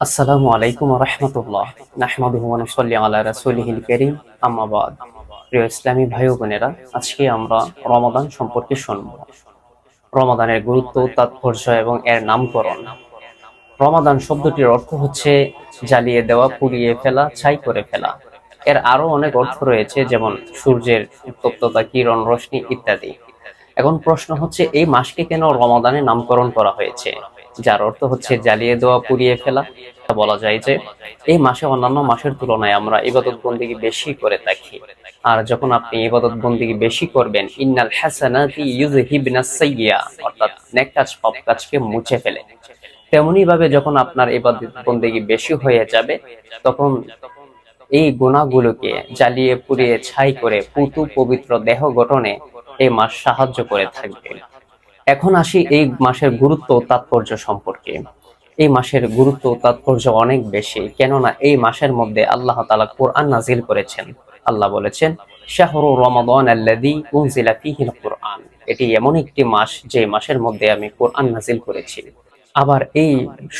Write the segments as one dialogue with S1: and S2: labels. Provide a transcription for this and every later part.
S1: আসসালামু আলাইকুম রহমতুল্লাহ। নাহমাদুহু ওয়া নুসাল্লি আলা রাসূলিহিল কারীম। আম্মা বাদ। প্রিয় ইসলামী ভাই বোনেরা, আজকে আমরা রমাদান সম্পর্কে শুনব। রমাদানের গুরুত্ব, তাৎপর্য এবং এর নামকরণ। রমাদান শব্দটির অর্থ হচ্ছে জ্বালিয়ে দেওয়া, পুড়িয়ে ফেলা, ছাই করে ফেলা। এর আরও অনেক অর্থ রয়েছে, যেমন সূর্যের উত্তপ্ততা, কিরণ, রশ্মি ইত্যাদি। এখন প্রশ্ন হচ্ছে, এই মাসকে কেন রমাদানে নামকরণ করা হয়েছে? যার অর্থ হচ্ছে, জ্বালিয়ে দেওয়া, পুড়িয়ে ফেলা। বলা যায় যে, এই মাসে অন্যান্য মাসের তুলনায় আমরা ইবাদত বন্দিগি বেশি করে থাকি। আর যখন আপনি ইবাদত বন্দিগি বেশি করবেন, ইন্নাল হাসানাতি সাইয়্যা অর্থাৎ নেক কাজ, পাপ কাজকে মুছে ফেলে। তেমনি ভাবে যখন আপনার ইবাদত বন্দিগি বেশি হয়ে যাবে, তখন এই গুণাগুলোকে জ্বালিয়ে, পুড়িয়ে, ছাই করে পুতু পবিত্র দেহ গঠনে এই মাস সাহায্য করে থাকবে। এখন আসি এই মাসের গুরুত্ব তাৎপর্য সম্পর্কে। এই মাসের গুরুত্ব তাৎপর্য অনেক বেশি, কেননা এই মাসের মধ্যে আল্লাহ তাআলা কোরআন নাজিল করেছেন। আল্লাহ বলেছেন, শাহরু রমাদান আল্লাযী উনজিলা ফীহিল কুরআন। এটি এমন একটি মাস যে মাসের মধ্যে আমি কোরআন নাজিল করেছি। আবার এই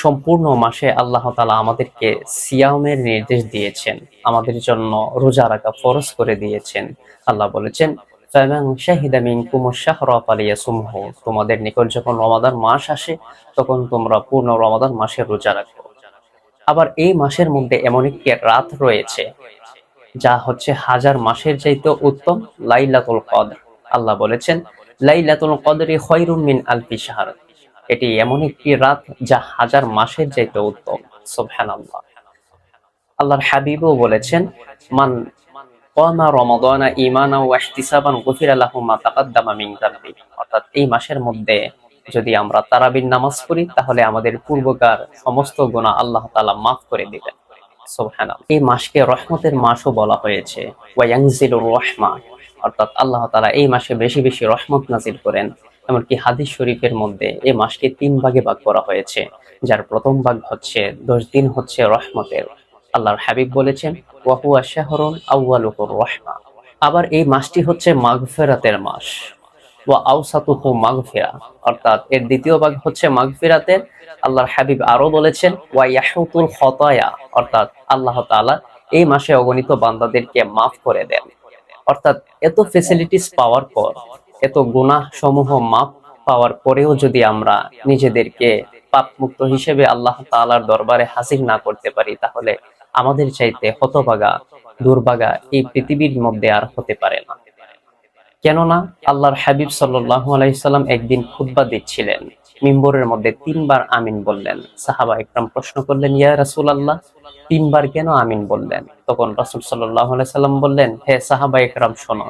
S1: সম্পূর্ণ মাসে আল্লাহ তাআলা আমাদেরকে সিয়ামের নির্দেশ দিয়েছেন, আমাদের জন্য রোজা রাখা ফরজ করে দিয়েছেন। আল্লাহ বলেছেন তোমাদের নিকট যখন রমাদান মাস আসে, তখন তোমরা পূর্ণ রমাদান মাসে রোজা রাখো। আবার এই মাসের মধ্যে এমন একটি রাত রয়েছে, যা হচ্ছে হাজার মাসের চাইতে উত্তম লাইলাতুল কদর। আল্লাহ বলেছেন, লাইলাতুল কদরি খয়রুম মিন আলফি শাহর। এটি এমন একটি রাত যা হাজার মাসের চাইতে উত্তম। সুবহানাল্লাহ। আল্লাহর হাবিবও বলেছেন, মান কমা রমাদানা ইমানা মিন অর্থাৎ এই মাসের মধ্যে যদি আমরা তারাবির নামাজ পড়ি, তাহলে আমাদের পূর্বকার সমস্ত আল্লাহ মাফ করে দিবেন। এই মাসকে রহমতের মাসও বলা হয়েছে। ইয়ানজিলুর অর্থাৎ আল্লাহ তাআলা এই মাসে বেশি বেশি রহমত নাজিল করেন। এমনকি হাদিস শরীফের মধ্যে এই মাসকে তিন ভাগে ভাগ করা হয়েছে। যার প্রথম ভাগ হচ্ছে, দশ দিন হচ্ছে রহমতের। আল্লাহর হাবিব বলেছেন আবার এই মাসটি হচ্ছে মাগফিরাতের মাস। ওয়া অর্থাৎ এর দ্বিতীয় ভাগ হচ্ছে মাগফিরাতের। আল্লাহর আরও বলেছেন অর্থাৎ এই মাসে অগণিত বান্দাদেরকে মাফ করে দেন। অর্থাৎ এত ফেসিলিটিস পাওয়ার পর, এত গুনাহ সমূহ মাফ পাওয়ার পরেও যদি আমরা নিজেদেরকে পাপ মুক্ত হিসেবে আল্লাহ তাআলার দরবারে হাজির না করতে পারি, তাহলে আমাদের চাইতে হতভাগা, দুর্ভাগা এই পৃথিবীর মধ্যে আর হতে পারে না। কেননা আল্লাহর হাবিব সাল্লাল্লাহু আলাইহি সাল্লাম একদিন খুতবা দিচ্ছিলেন। মিম্বরের মধ্যে তিনবার আমিন বললেন। সাহাবা ইকরাম প্রশ্ন করলেন, ইয়া রাসূলুল্লাহ, তিনবার কেন আমিন বললেন? তখন রাসূল সাল্লাল্লাহু আলাইহি সাল্লাম বললেন, হে সাহাবা একরাম, শোনো,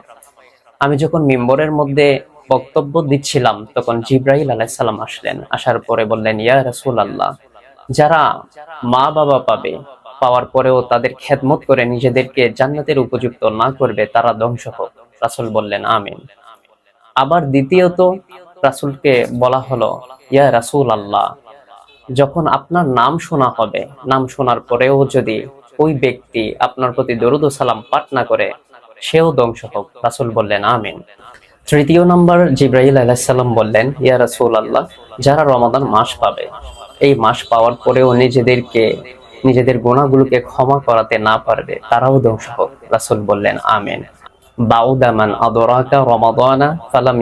S1: আমি যখন মিম্বরের মধ্যে বক্তব্য দিচ্ছিলাম, তখন জিব্রাহিল আলাইসাল্লাম আসলেন। আসার পরে বললেন, ইয়া রাসুল আল্লাহ যারা মা বাবা পাবে পাওয়ার পরেও তাদের খেদমত করে নিজেদেরকে জান্নাতের উপযুক্ত না করবে, তারা ধ্বংস হোক। রাসূল বললেন, আমিন। আবার দ্বিতীয়ত রাসূলকে বলা হলো, ইয়া রাসূল আল্লাহ যখন আপনার নাম শোনা হবে, নাম শোনার পরেও যদি ওই ব্যক্তি আপনার প্রতি দরুদ সালাম পাঠ না করে, সেও ধ্বংস হোক। রাসূল বললেন, আমিন। তৃতীয় নম্বর জিব্রাহিল আলাইসাল্লাম বললেন, ইয়া রাসূল আল্লাহ যারা রমাদান মাস পাবে, এই মাস পাওয়ার পরেও নিজেদেরকে নিজেদের গুণাগুলোকে ক্ষমা করাতে না পারবে, তারাও ধ্বংস হোক। রাসূল বললেন, আমিন। বাউদামান আদরাকা রমাদানা ফালাম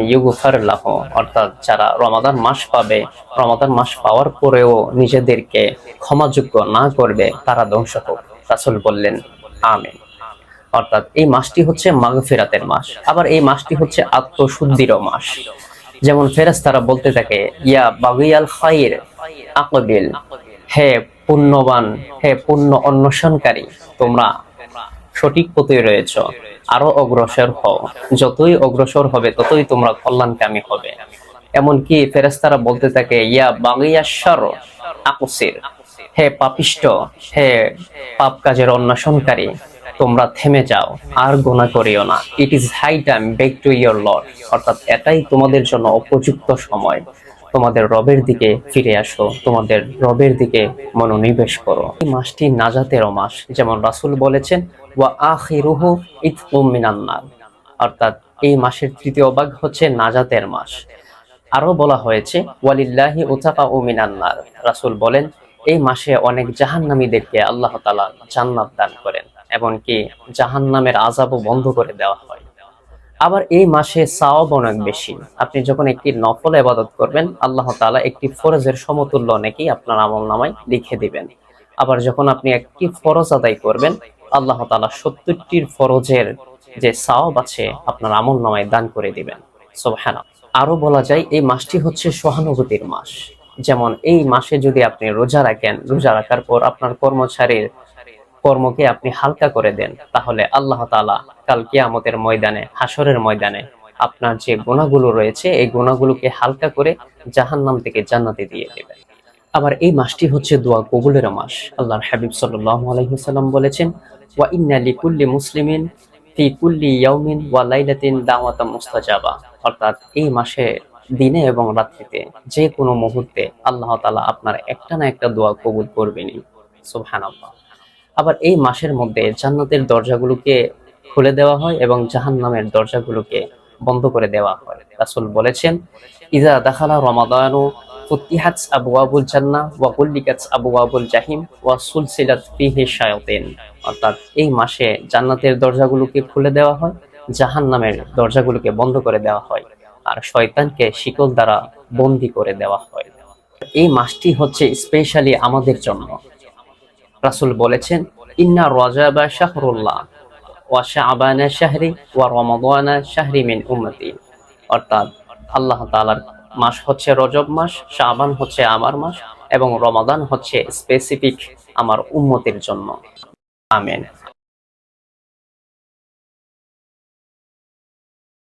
S1: লাহ। অর্থাৎ যারা রমাদান মাস পাবে, রমাদান মাস পাওয়ার পরেও নিজেদেরকে ক্ষমাযোগ্য না করবে, তারা ধ্বংস হোক। রাসূল বললেন, আমিন। অর্থাৎ এই মাসটি হচ্ছে মাগফিরাতের মাস। আবার এই মাসটি হচ্ছে আত্মশুদ্ধিরও মাস। যেমন ফেরেশতারা বলতে থাকে, ইয়া বাগিয়াল খাইর, আকবিল। হে পুণ্যবান, হে পুণ্য অন্বেষণকারী, তোমরা সঠিক পথে রয়েছ, আরও অগ্রসর হও। যতই অগ্রসর হবে, ততই তোমরা কল্যাণকামী হবে। এমনকি ফেরেশতারা বলতে থাকে, ইয়া বাগিয়াশ্বর আকুসির, হে পাপিষ্ট, হে পাপ কাজের অন্বেষণকারী, তোমরা থেমে যাও, আর গোনা করিও না। It is high time back to your lord অর্থাৎ এটাই তোমাদের জন্য উপযুক্ত সময়। তোমাদের রবের দিকে ফিরে আসো, তোমাদের রবের দিকে মনোনিবেশ করো। এই মাসটি নাজাতেরও মাস, যেমন রাসূল বলেছেন, ওয়া আখিরুহু ইতকুম মিনান নার। অর্থাৎ এই মাসের তৃতীয় ভাগ হচ্ছে নাজাতের মাস। আরও বলা হয়েছে, ওয়ালিল্লাহি উতাকা ও মিনান নার। রাসূল বলেন, এই মাসে অনেক জাহান্নামীদেরকে আল্লাহ তালা জান্নাত দান করেন, এমনকি জাহান্নামের আযাবও বন্ধ করে দেওয়া হয়। আবার এই মাসে সাওয়াব অনেক বেশি। আপনি যখন একটি নফল ইবাদত করবেন, আল্লাহ তাআলা একটি ফরজের সমতুল্য নাকি আপনার আমল নামায় লিখে দিবেন। আবার যখন আপনি একটি ফরজ আদায় করবেন, আল্লাহ তাআলা সত্তরটির ফরজের যে সাওয়াব আছে, আপনার আমল নামায় দান করে দিবেন। সুবহানাল্লাহ। আরও বলা যায়, এই মাসটি হচ্ছে সহানুভূতির মাস। যেমন এই মাসে যদি আপনি রোজা রাখেন, রোজা রাখার পর আপনার কর্মচারীর কর্মকে আপনি হালকা করে দেন, তাহলে আল্লাহ তাআলা কাল কিয়ামতের ময়দানে হাসরের ময়দানে আপনার যে গুণাগুলো রয়েছে, এই গুণাগুলোকে হালকা করে জাহান্নাম থেকে জান্নাতে দিয়ে দেবেন। আবার এই মাসটি হচ্ছে দোয়া কবুলের মাস। আল্লাহর হাবিব সাল্লাল্লাহু আলাইহি ওয়াসাল্লাম বলেছেন, ওয়া ইন্না লিকুল্লি মুসলিমিন ফি কুল্লি ইয়াউমিন ওয়া লাইলাতিন দাওয়াতাম মুস্তাজাবা। অর্থাৎ এই মাসে দিনে এবং রাত্রিতে যে কোনো মুহূর্তে আল্লাহ তাআলা আপনার একটা না একটা দোয়া কবুল করবেনই। সুবহানাল্লাহ। আবার এই মাসের মধ্যে জান্নাতের দরজাগুলোকে খুলে দেওয়া হয় এবং জাহান্নামের দরজাগুলোকে বন্ধ করে দেওয়া হয়। রাসুল বলেছেন ইজা দাখালা রমাদানু ফুতিহাত আবওয়াবুল জান্নাহ ওয়া কুল্লিকাত আবওয়াবুল জাহিম ওয়া সুলসিলাত ফিহি শায়াতিন। অর্থাৎ এই মাসে জান্নাতের দরজাগুলোকে খুলে দেওয়া হয়, জাহান্নামের দরজাগুলোকে বন্ধ করে দেওয়া হয় আর শয়তানকে শিকল দ্বারা বন্দি করে দেওয়া হয়। এই মাসটি হচ্ছে স্পেশালি আমাদের জন্য। রাসূল বলেছেন, ইন্না রাজাবা শাহরুল্লাহ ওয়া শাবানা শাহরি ওয়া রমাদানা শাহরি মিন উম্মতি। অর্থাৎ আল্লাহ তাআলার মাস হচ্ছে রজব মাস, শাবান হচ্ছে আমার মাস এবং রমাদান হচ্ছে স্পেসিফিক আমার উম্মতের জন্য। আমেন।